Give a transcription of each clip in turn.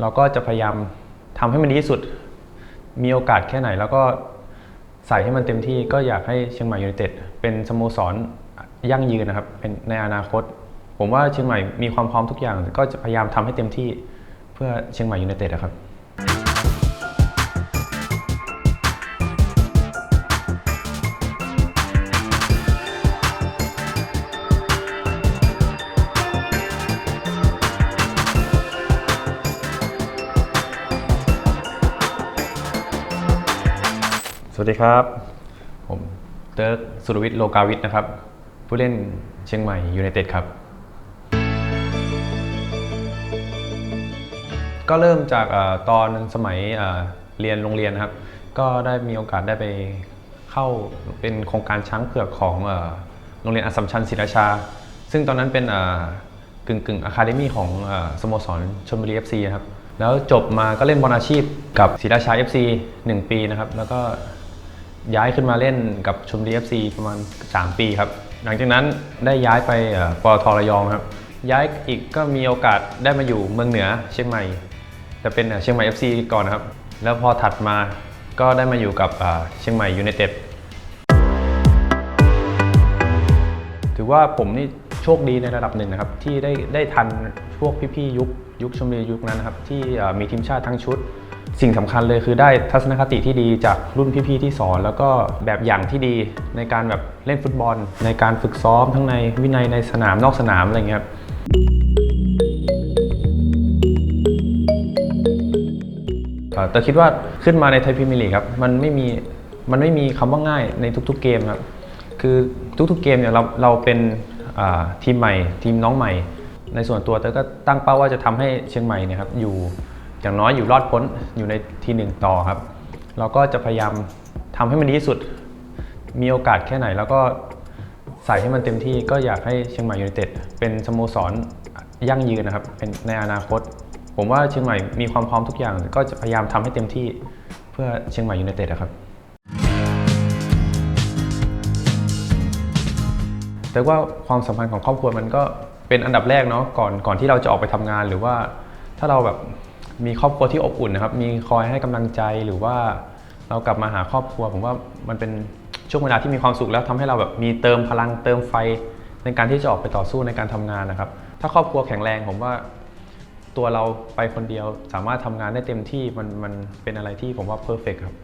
เราก็จะพยายามทำให้มันดีที่สุด มีโอกาสแค่ไหน แล้วก็ใส่ให้มันเต็มที่ก็อยากให้เชียงใหม่ยูไนเต็ดเป็นสโมสรยั่งยืนนะครับเป็นในอนาคต ผมว่าเชียงใหม่มีความพร้อมทุกอย่าง ก็จะพยายามทำให้เต็มที่เพื่อเชียงใหม่ยูไนเต็ดนะครับ วัสดีครับ ผมเติร์กสุรวิทย์โลกาวิทย์นะครับ ผู้เล่นเชียงใหม่ยูไนเต็ดครับ ก็เริ่มจากอตอนสมัยเรียนโรงเรียนนะครับ ก็ได้มีโอกาสได้ไปเข้าเป็นโครงการช้างเผือกของโรงเรียนอัสสัมชัญศรีราชา ซึ่งตอนนั้นเป็นกึ่งกึ่งอะคาเดมี่ของอสโมสรชลบุรี FC นะครับแล้วจบมาก็เล่นบอลอาชีพกับศรีราชา FC 1 ปีนะครับ แล้วก็ ย้ายขึ้นมาเล่นกับชลบุรี FC ประมาณ 3 ปีครับ หลังจากนั้นได้ย้ายไปเอ่อปตทระยองครับ ย้ายอีกก็มีโอกาสได้มาอยู่เมืองเหนือเชียงใหม่ แต่เป็นเชียงใหม่ FC ก่อนนะครับ แล้วพอถัดมาก็ได้มาอยู่กับเชียงใหม่ยูไนเต็ดถือว่าผมนี่โชคดีในระดับหนึ่งนะครับ ที่ได้ได้ทันพวกพี่ๆยุคยุคชมรียุคนั้นนะครับที่มีทีมชาติทั้งชุด สิ่งสำคัญเลยคือได้ทัศนคติที่ดีจากรุ่นพี่ๆที่สอน แล้วก็แบบอย่างที่ดีในการแบบเล่นฟุตบอล ในการฝึกซ้อมทั้งในวินัยในสนามนอกสนามอะไรเงี้ยครับแต่คิดว่าขึ้นมาในไทยพรีเมียร์ลีกครับมันไม่มีมันไม่มีคำว่าง่ายในทุกๆเกมครับคือทุกๆเกมเนี่ยเราเราเป็นทีมใหม่ ทีมน้องใหม่ ในส่วนตัวแต่ก็ตั้งเป้าว่าจะทำให้เชียงใหม่เนะครับอยู่ อย่างน้อยอยู่รอดพ้นอยู่ในทีหนึ่งต่อครับ เราก็จะพยายามทำให้มันดีที่สุด มีโอกาสแค่ไหน แล้วก็ใส่ให้มันเต็มที่ก็อยากให้เชียงใหม่ยูไนเต็ดเป็นสโมสรยั่งยืนนะครับเป็นในอนาคต ผมว่าเชียงใหม่มีความพร้อมทุกอย่าง ก็จะพยายามทำให้เต็มที่เพื่อเชียงใหม่ยูไนเต็ดนะครับแต่ว่าความสัมพันธ์ของครอบครัวมันก็เป็นอันดับแรกเนาะก่อนก่อนที่เราจะออกไปทำงานหรือว่าถ้าเราแบบ มีครอบครัวที่อบอุ่นนะครับ มีคอยให้กำลังใจหรือว่าเรากลับมาหาครอบครัว ผมว่ามันเป็นช่วงเวลาที่มีความสุขแล้วทำให้เราแบบมีเติมพลังเติมไฟในการที่จะออกไปต่อสู้ในการทำงานนะครับ ถ้าครอบครัวแข็งแรงผมว่า ตัวเราไปคนเดียวสามารถทำงานได้เต็มที่มันมันเป็นอะไรที่ผมว่าเพอร์เฟกครับ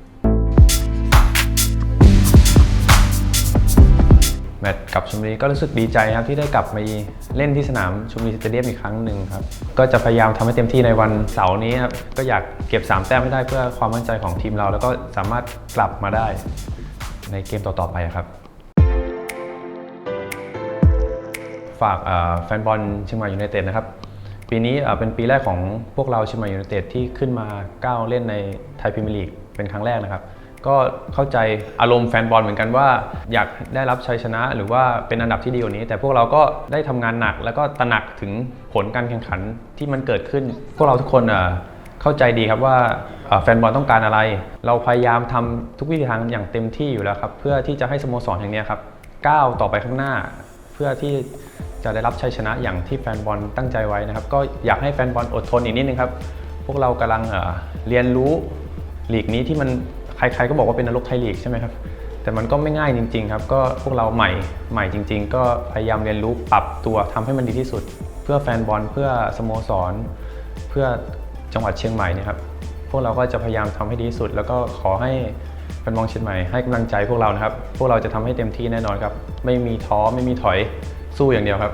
แมตช์กับชมบุรีก็รู้สึกดีใจครับที่ได้กลับมาเล่นที่สนามชมบุรีสเตเดียมอีกครั้งหนึ่งครับก็จะพยายามทำให้เต็มที่ในวันเสาร์นี้ครับก็อยากเก็บ 3 แต้มให้ได้เพื่อความมั่นใจของทีมเรา แล้วก็สามารถกลับมาได้ในเกมต่อๆไปครับฝากแฟนบอลเชียงใหม่ยูไนเต็ดนะครับปีนี้เอ่อเป็นปีแรกของพวกเราเชียงใหม่ยูไนเต็ดที่ขึ้นมาก้าวเล่นในไทยพรีเมียร์ลีกเป็นครั้งแรกนะครับ ก็เข้าใจอารมณ์แฟนบอลเหมือนกันว่า อยากได้รับชัยชนะหรือว่าเป็นอันดับที่ดีกว่านี้ แต่พวกเราก็ได้ทำงานหนักแล้วก็ตระหนักถึงผลการแข่งขันที่มันเกิดขึ้น พวกเราทุกคนเอ่อเข้าใจดีครับว่าแฟนบอลต้องการอะไร เราพยายามทำทุกวิธีทางอย่างเต็มที่อยู่แล้วครับเพื่อที่จะให้สโมสรแห่งนี้ครับก้าวต่อไปข้างหน้า เพื่อที่จะได้รับชัยชนะอย่างที่แฟนบอลตั้งใจไว้นะครับ ก็อยากให้แฟนบอลอดทนอีกนิดนึงครับพวกเรากำลังเอ่อเรียนรู้ลีกนี้ที่มัน ใครๆก็บอกว่าเป็นนรกไทยลีกใช่ไหมครับแต่มันก็ไม่ง่ายจริง ๆ ครับ ก็พวกเราใหม่ใหม่จริง ๆ ก็พยายามเรียนรู้ปรับตัวทำให้มันดีที่สุด เพื่อแฟนบอลเพื่อสโมสร เพื่อจังหวัดเชียงใหม่นะครับพวกเราก็จะพยายามทำให้ดีที่สุด แล้วก็ขอให้แฟนบอลเชียงใหม่ให้กำลังใจพวกเรานะครับ พวกเราจะทำให้เต็มที่แน่นอนครับ ไม่มีท้อไม่มีถอยสู้อย่างเดียวครับ